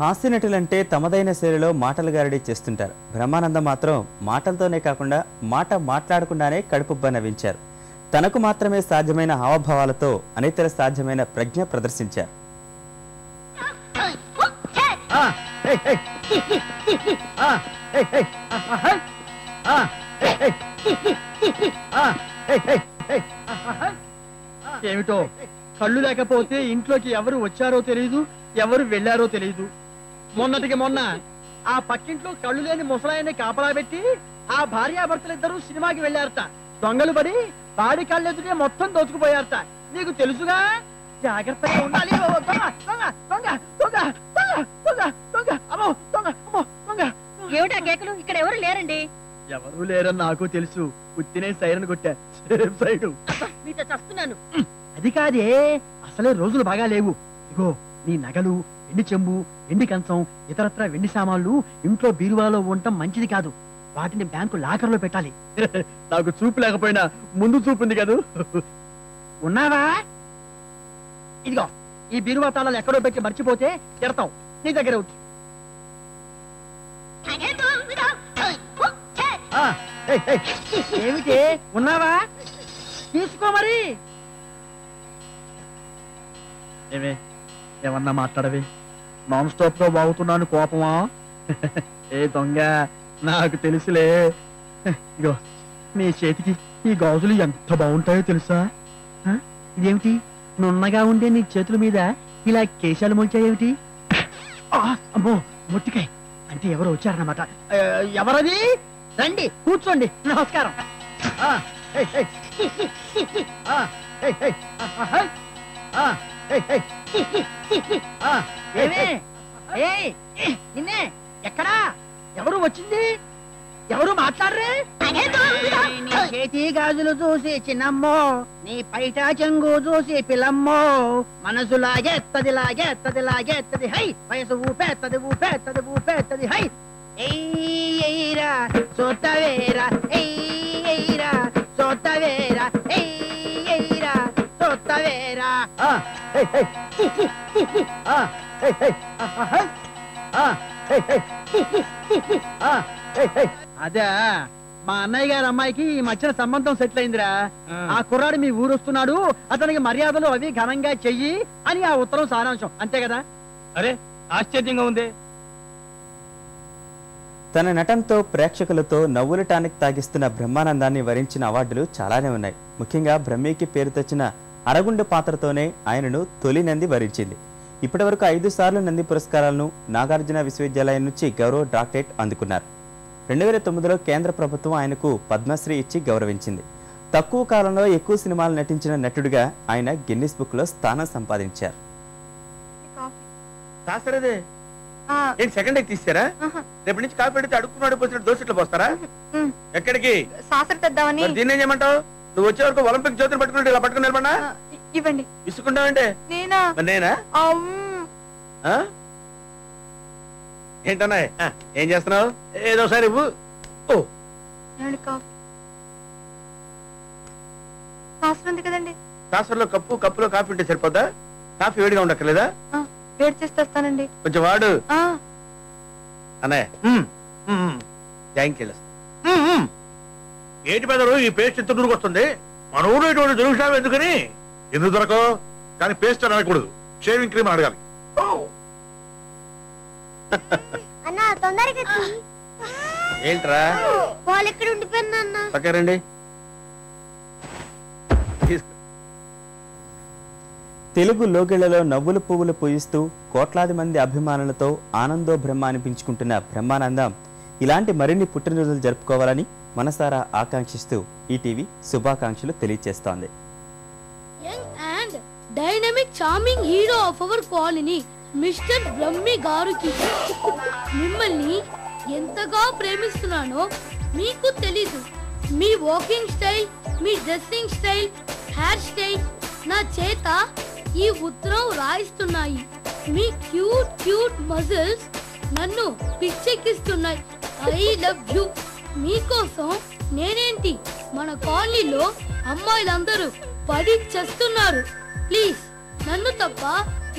హాస్య నటులంటే తమదైన శైలిలో మాటలు గారడీ చేస్తుంటారు. బ్రహ్మానందం మాత్రం మాటలతోనే కాకుండా మాట మాట్లాడకుండానే కడుపుబ్బ నవ్వించారు. తనకు మాత్రమే సాధ్యమైన హావభావాలతో అనితర సాధ్యమైన ప్రజ్ఞ ప్రదర్శించారు. ఏమిటో? కళ్ళు లేకపోతే ఇంట్లోకి ఎవరు వచ్చారో తెలియదు ఎవరు వెళ్ళారో తెలియదు మొన్నటికి మొన్న ఆ పక్కింట్లో కళ్ళు లేని ముసలాయన్ని కాపలా పెట్టి ఆ భార్యాభర్తలిద్దరూ సినిమాకి వెళ్ళారట. దొంగలు పడి బాడి కళ్ళెదుటే మొత్తం దోచుకుపోయారట. నీకు తెలుసుగా? జాగ్రత్తగా ఉండాలి. ఏమిటా కేకలు? ఇక్కడ ఎవరు లేరండి? ఎవరూ లేరని నాకు తెలుసు. ఉత్తినే సైరన్ కొట్టా. Safe side. అబ్బా, మీతో చస్తున్నాను. అది కాదే. అసలే రోజులు బాగా లేవు. ఇగో నీ నగలు ఎండి చెంబు ఎండి కంచం ఇతరత్ర వెండి సామాన్లు ఇంట్లో బీరువాలో ఉండటం మంచిది కాదు. వాటిని బ్యాంకు లాకర్లో పెట్టాలి. నాకు చూపు లేకపోయినా ముందు చూపు ఉంది కదూ? ఉన్నావా? ఇదిగో ఈ బీరువా తాళాలు ఎక్కడో పెట్టి మర్చిపోతే తిడతాం నీ దగ్గర ఏయ్, ఏమిటి? ఉన్నావా? తీసుకో మరి. ఏమే? ఏమన్నా మాట్లాడవి. నాన్ స్టాప్గా బాగుతున్నాను కోపమా? ఏ దొంగ నాకు తెలుసులే. ఇగో నీ చేతికి ఈ గాజులు ఎంత బాగుంటాయో తెలుసా? ఆ? ఇదేమిటి? నున్నగా ఉండే నీ చేతుల మీద ఇలా కేశాలు మొలిచాయేమిటి అమ్మో మొట్టికాయ అంటే ఎవరు వచ్చారన్నమాట. ఎవరది? రండి కూర్చోండి. నమస్కారం. ఆ, నిన్నే ఎక్కడా? ఎవరు వచ్చింది? ఎవరు మాట్లాడరే? నీ చేతి గాజులు చూసి చిన్నమ్మో నీ పైట చెంగు చూసి పిల్లమ్మో మనసు లాగేత్తది లాగేత్తది లాగేత్తది హై. వయసు ఊపేత్తది ఊపేత్తది ఊపేత్తది హై. ఎయ్యరా సొత్తవేరా ఎయ్యరా సొత్తవేరా అదే మా అన్నయ్య గారి అమ్మాయికి ఈ మధ్యన సంబంధం సెటిల్ అయిందిరా. ఆ. కుర్రాడు మీ ఊరు వస్తున్నాడు అతనికి మర్యాదలు అవి ఘనంగా చెయ్యి అని ఆ ఉత్తరం సారాంశం. అంతే కదా? అరే ఆశ్చర్యంగా ఉంది. తన నటనతో ప్రేక్షకులతో నవ్వుల టానిక్ తాగిస్తున్న బ్రహ్మానందాన్ని వరించిన అవార్డులు చాలానే ఉన్నాయి. ముఖ్యంగా బ్రహ్మీకి పేరు తెచ్చిన అరగుండు పాత్రతోనే ఆయనను తొలి నంది వరించింది ఇప్పటివరకు ఐదు సార్లు నంది పురస్కారాలను నాగార్జున విశ్వవిద్యాలయం నుంచి గౌరవ డాక్టరేట్ అందుకున్నారు. రెండు వేల తొమ్మిదిలో కేంద్ర ప్రభుత్వం ఆయనకు పద్మశ్రీ ఇచ్చి గౌరవించింది. తక్కువ కాలంలో ఎక్కువ సినిమాలు నటించిన నటుడిగా ఆయన గిన్నిస్ బుక్లో స్థానం సంపాదించారు. శాస్త్రదే ఏంటి సెకండ్ ఎగ్ తీసారా? రేపటి నుంచి కాఫీ పెడితే అడుక్కున్నాడు పోసినట్టు దోశట్లు పోస్తారా మ్. ఎక్కడికి? శాస్త్ర తెద్దామని. దీన్ని నువ్వు వచ్చే వరకు ఒలింపిక్ జ్యోతిని పట్టుకుంటే ఇలా పట్టుకుని నిలబడినా? ఇవ్వండి. విసుకుంటావంటే నేనా? నేనా? ఏంటన్నా ఏం చేస్తున్నావు? ఏదో ఒకసారి ఇవ్వు. ఓ. ఉంది కదండి. కప్పు కప్పులో కాఫీ ఉంటే సరిపోద్దా? కాఫీ వేడిగా ఉండక్కర్లేదా? వేడి చేసి తెస్తానండి. కొంచెం వాడు. అన్నయ్య థ్యాంక్ యూ ఏంటి పెదరు ఈ పేస్ట్ ఎంత దూరకు వస్తుంది? మన ఊళ్ళో ఇటువంటి దొరుకుతావు ఎందుకని? ఎందుకు దొరకవు కానీ పేస్ట్ అని అనకూడదు. షేవింగ్ క్రీమ్ అడగాలి. ఏంట్రా? బాల్ ఎక్కడ ఉండిపోయింది అన్న పక్కరండి తీసుకో. తెలుగు లోగిళ్ళలో నవ్వులు పువ్వులు పూయిస్తూ కోట్లాది మంది అభిమానులతో ఆనందో బ్రహ్మ అనిపించుకుంటున్న బ్రహ్మానందం ఇలాంటి మరిన్ని పుట్టినరోజులు జరుపుకోవాలని మనసారా ఆకాంక్షిస్తూ ఈటీవీ శుభాకాంక్షలు తెలియజేస్తోంది young and dynamic charming hero of our colony mister Brahmi గారికి మిమ్మల్ని ఎంతగా ప్రేమిస్తున్నానో మీకు తెలీదు. మీ వాకింగ్ స్టైల్ మీ డ్రెస్సింగ్ స్టైల్ హెయిర్ స్టైల్ నా చేత ఈ ఉత్తరం రాయిస్తున్నాయి. మీ క్యూట్ క్యూట్ మజిల్స్ నన్ను పిచ్చెక్కిస్తున్నాయి. ఐ లవ్ యూ మీకోసం నేనేంటి? మన కాలనీలో అమ్మాయిలందరూ పడి చేస్తున్నారు. ప్లీజ్ నన్ను తప్ప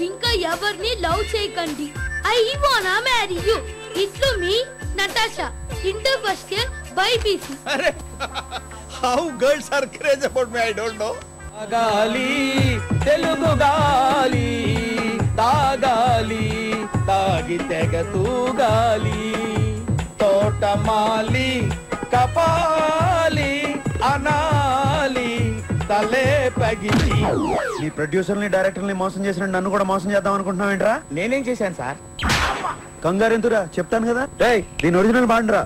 ఇంకా ఎవరిని లవ్ చేయకండి. ఐ వానా మ్యారీ యు ఇట్లు మీ Natasha inter first year BiPC. అరే how girls are craze about me I don't know గాలి తెలుగు గాలి తాగాలి తాగి తెగ తూగాలి. తోటమాలి కపాలి అనాలి తలే పగిలి. నీ ప్రొడ్యూసర్ని డైరెక్టర్ని మోసం చేసిన నన్ను కూడా మోసం చేద్దాం అనుకుంటున్నావు ఏంట్రా? నేనేం చేశాను సార్? కంగారు ఎందురా చెప్తాను కదా. రేయ్. దీని ఒరిజినల్ బాండ్రా.